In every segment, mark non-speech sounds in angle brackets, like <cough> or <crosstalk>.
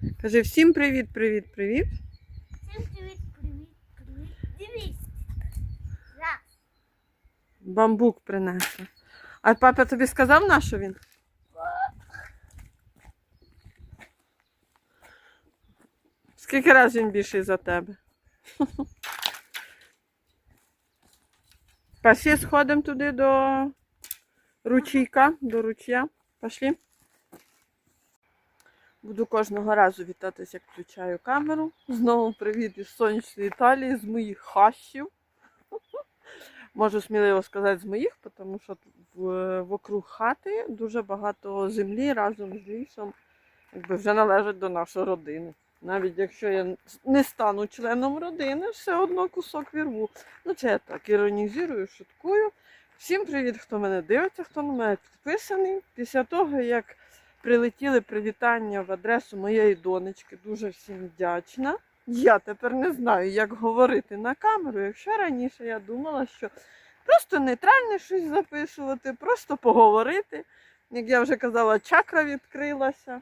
Кажи всім привіт, привіт, привіт. Всім привіт, привіт, привіт. Раз. Бамбук принесла. А папа тобі сказав на що він? Скільки разів він більший за тебе? Пошли сходимо туди до ручійка, до ручя. Пошли. Буду кожного разу вітатись, як включаю камеру. Знову привіт із сонячної Італії, з моїх хащів. <laughs> Можу сміливо сказати з моїх, тому що вокруг хати дуже багато землі разом з лісом, якби вже належать до нашої родини. Навіть якщо я не стану членом родини, все одно кусок вірву. Ну, це я так іронізую, шуткую. Всім привіт, хто мене дивиться, хто на мене підписаний. Після того, як прилетіли привітання в адресу моєї донечки, дуже всім вдячна. Я тепер не знаю, як говорити на камеру. Якщо раніше я думала, що просто нейтральне щось записувати, просто поговорити. Як я вже казала, чакра відкрилася.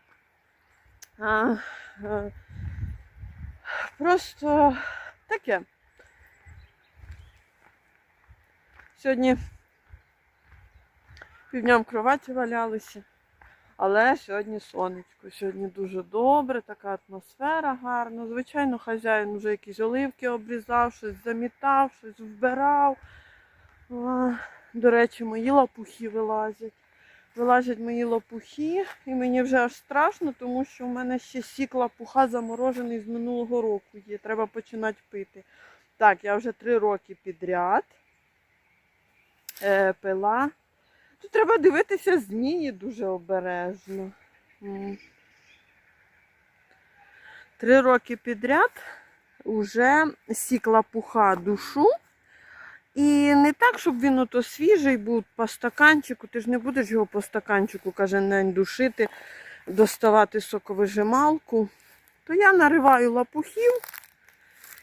А, а, просто таке. Сьогодні півдня в кроваті валялися. Але сьогодні сонечко, сьогодні дуже добре, така атмосфера гарна. Звичайно, хазяїн вже якісь оливки обрізав, щось замітав, щось вбирав. До речі, мої лапухи вилазять. Вилазять мої лопухи, і мені вже аж страшно, тому що в мене ще сік лапуха заморожений з минулого року є. Треба починати пити. Так, я вже три роки підряд е, пила. Тут треба дивитися змії дуже обережно. Три роки підряд вже сік лапуха душу. І не так, щоб він ото свіжий був по стаканчику. Ти ж не будеш його по стаканчику кожен день душити, доставати соковижималку. То я нариваю лапухів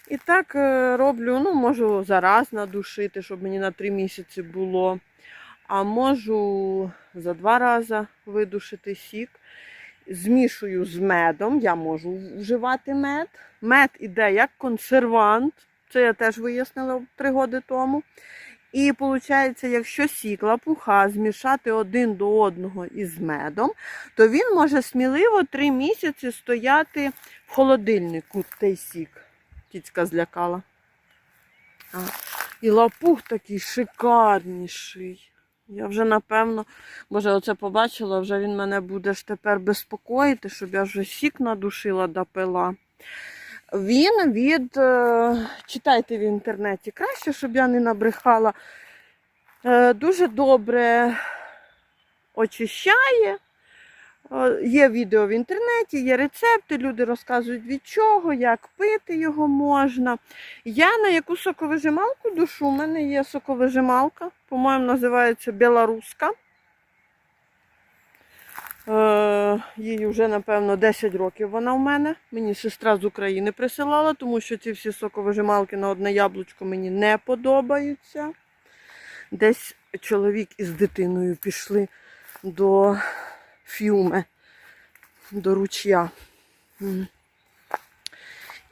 і так е, роблю, ну, можу зараз надушити, щоб мені на три місяці було. А можу за два рази видушити сік. Змішую з медом. Я можу вживати мед. Мед іде як консервант. Це я теж вияснила три роки тому. І виходить, якщо сік лапуха змішати один до одного із медом, то він може сміливо три місяці стояти в холодильнику той сік. Тіцька злякала. А. І лапух такий шикарніший. Я вже напевно, може, оце побачила, вже він мене буде ж тепер безпокоїти, щоб я вже сік надушила допила. Він від, е, читайте в інтернеті краще, щоб я не набрехала. Е, Дуже добре очищає. Є відео в інтернеті, є рецепти, люди розказують від чого, як пити його можна. Я на яку соковижималку душу, у мене є соковижималка, по-моєму, називається білоруська. Е, їй вже, напевно, 10 років вона в мене. Мені сестра з України присилала, тому що ці всі соковижималки на одне яблучко мені не подобаються. Десь чоловік із дитиною пішли до фюме, до ручя.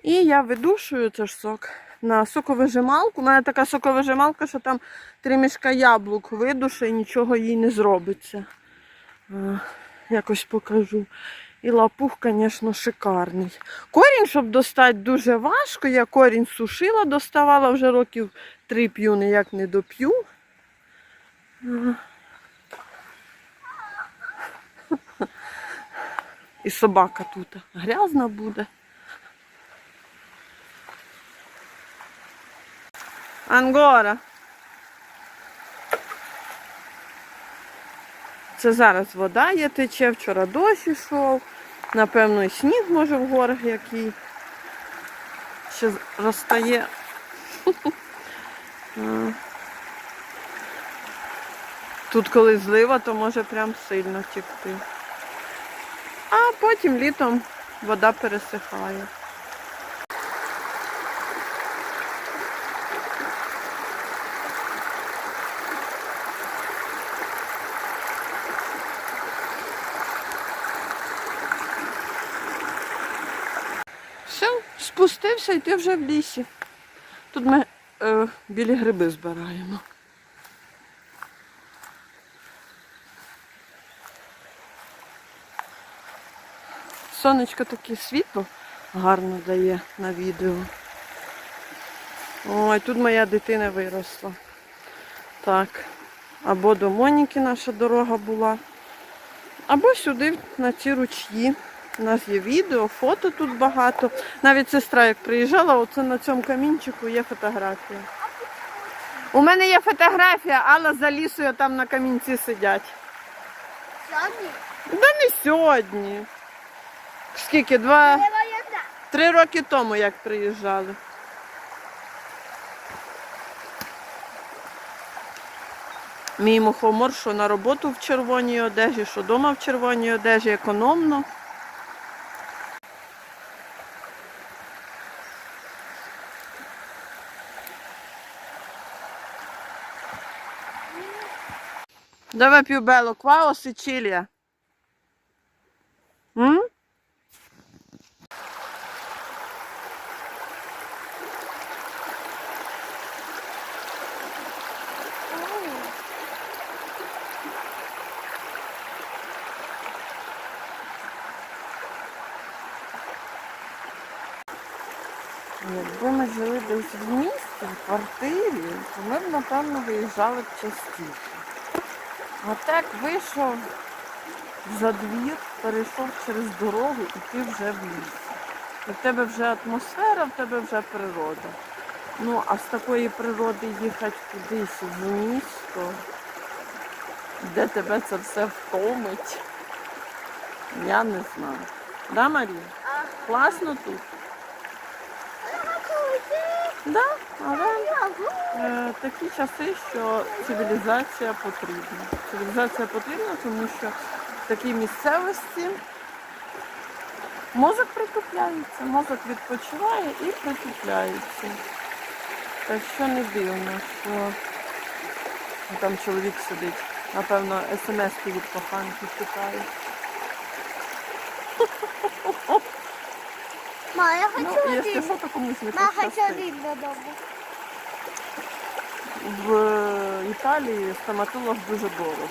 І я видушую це ж сок на соковижималку. У мене така соковижималка, що там три мішка яблук видуше і нічого їй не зробиться. Е, Якось покажу. І лапух, звісно, шикарний. Корінь, щоб достати, дуже важко. Я корінь сушила, доставала вже років три п'ю, ніяк не доп'ю. І собака тут грязна буде. Ангора. Це зараз вода є тече, вчора дощ ішов. Напевно, і сніг може в горах який ще розтає. <laughs> Тут коли злива, то може прям сильно текти. Потім літом вода пересихає. Все, спустився і ти вже в лісі. Тут ми е, білі гриби збираємо. Сонечко таке світло гарно дає на відео. Ой, тут моя дитина виросла. Так. Або до Моніки наша дорога була, або сюди, на ці ручї. У нас є відео, фото тут багато. Навіть сестра, як приїжджала, оце на цьому камінчику є фотографія. У мене є фотографія, Алла за лісою там на камінці сидять. Сьогодні Да не сьогодні. Скільки? Два, три роки тому, як приїжджали. Мій мухомор, що на роботу в червоній одежі, що вдома в червоній одежі, економно. Dove più bello qua o Sicilia? Якби ми жили десь в місті, в квартирі, то ми б, напевно, виїжджали б частіше. А так вийшов за двір, перейшов через дорогу і ти вже в лісі. І в тебе вже атмосфера, в тебе вже природа. Ну, а з такої природи їхати кудись в місто, де тебе це все втомить, я не знаю. Да, Марія? Класно тут? Да, але е, такі часи, що цивілізація потрібна. Цивілізація потрібна, тому що в такій місцевості мозок притупляється, мозок відпочиває і притупляється. Так що не дивно, що там чоловік сидить. Напевно, смс-ки від коханки читає. <laughs> Ма, я Ну, хочу якщо один. що, то комусь Ма, хочу один додому. В Італії стоматолог дуже дорого.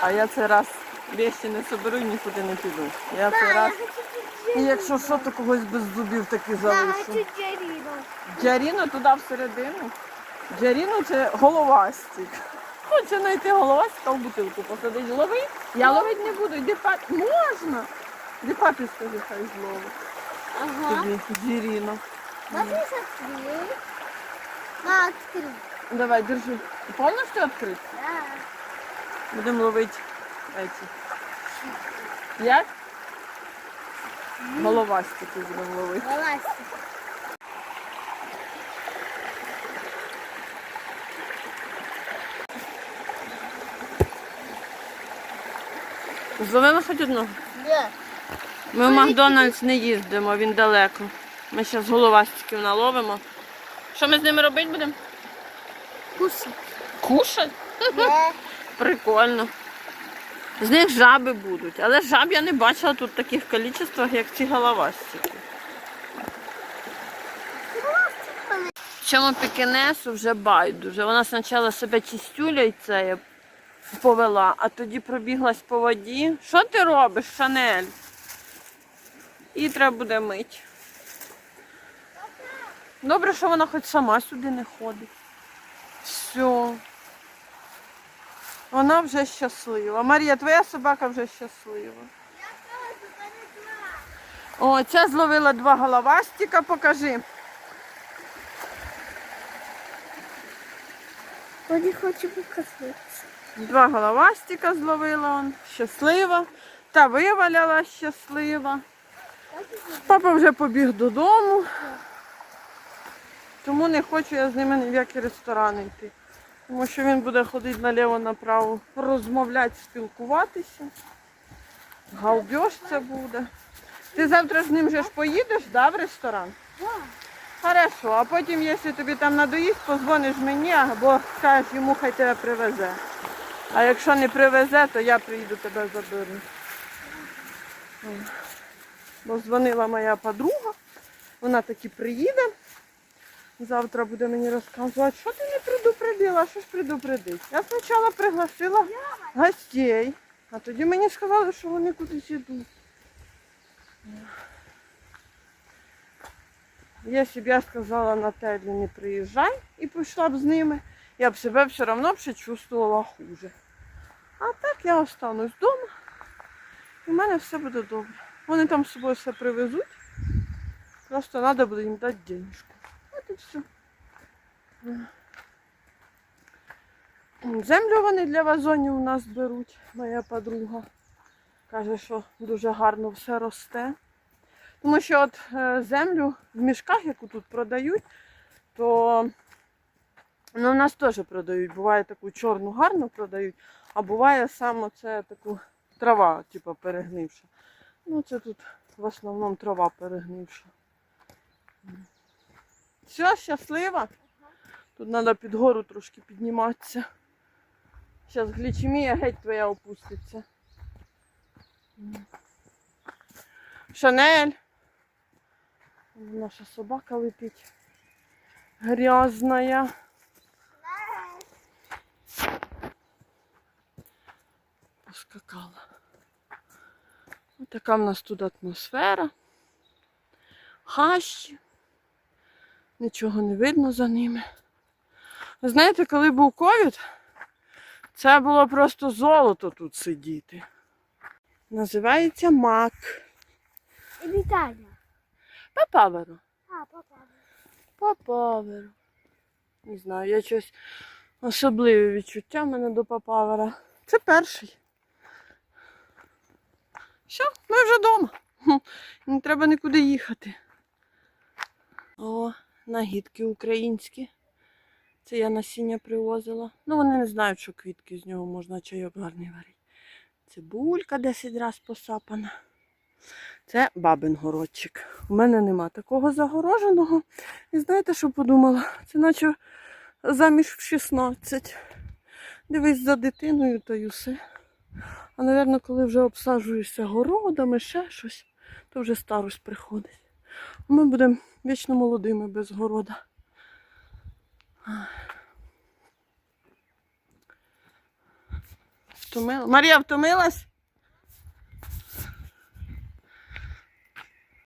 А я цей раз вещі не соберу і нікуди не піду. Я я раз. І якщо що, то когось без зубів таки Я залишу. Джаріно туди всередину. Джаріно це головастик. Хоче знайти головастика в бутилку посадить. Лови. Я ловити не буду. Йди папі. Можна. Йди папі скажи, хай зловить. Ага. Тобі Джаріно. Можешь открыть? Ма, открыть. Давай, держи. Повністю відкрити? Да. Будемо ловити эти. Як? Головастики будемо ловити. Вылазь. Зловила хоч одного. Да. Ми в Макдональдс не їздимо, він далеко. Ми зараз головастиків наловимо. Що ми з ними робити будемо? Кушать? Да. <laughs> Прикольно. З них жаби будуть. Але жаб я не бачила тут в таких кількостях, як ці головастики. Чому пекінесу вже байдуже. Вона спочатку себе чистюля це повела, а тоді пробіглась по воді. Що ти робиш, Шанель? І треба буде мити. Добре, що вона хоч сама сюди не ходить. Все. Вона вже щаслива. Марія, твоя собака вже щаслива. О, ця зловила два головастика, покажи. Он не хочет показываться. Два головастика зловила он. Щаслива. Та виваляла щаслива. Папа вже побіг додому. Тому не хочу я з ними ні в які ресторани йти. Тому що він буде ходити наліво-направо, розмовляти, спілкуватися. Галдеж це буде. Ти завтра з ним же ж поїдеш, да, в ресторан? Хорошо, а потім, якщо тобі там надоїсть, позвониш мені або скажеш йому, хай тебе привезе. А якщо не привезе, то я приїду тебе заберу. Бо дзвонила моя подруга, вона таки приїде. Завтра буде мені розказувати, що ти не предупредила, що ж предупредить. Я спочатку пригласила гостей, а тоді мені сказали, що вони кудись йдуть. Якщо б я сказала Наталі, не приїжджай і пішла б з ними, я б себе все одно чувствувала хуже. А так я останусь вдома, і в мене все буде добре. Вони там з собою все привезуть. Просто треба буде їм дати денежку. От і все. Землю вони для вазонів у нас беруть, моя подруга. Каже, що дуже гарно все росте. Тому що от е, землю в мішках, яку тут продають, то ну, у нас теж продають. Буває таку чорну гарну продають, а буває саме це таку трава, типу, перегнивша. Ну, це тут в основному трава перегнивша. Все, щаслива? Тут треба під гору трошки підніматися. Зараз глічемія геть твоя опуститься. Шанель. Наша собака летить. Грязная. Поскакала. Така в нас тут атмосфера. Хащі. Нічого не видно за ними. Ви знаєте, коли був ковід, це було просто золото тут сидіти. Називається мак. І Віталя. Папаверо. А, папа. Папаверо. Не знаю, я щось особливе відчуття в мене до папавера. Це перший. Все, ми вже вдома. Не треба нікуди їхати. О, нагідки українські. Це я насіння привозила. Ну, вони не знають, що квітки з нього можна чайок гарний варити. Цибулька 10 разів посапана. Це бабин городчик. У мене нема такого загороженого. І знаєте, що подумала? Це наче заміж в 16. Дивись за дитиною та й усе. А, напевно, коли вже обсаджуєшся городами, ще щось, то вже старость приходить. А ми будемо вічно молодими без города. Втомила. Марія втомилась?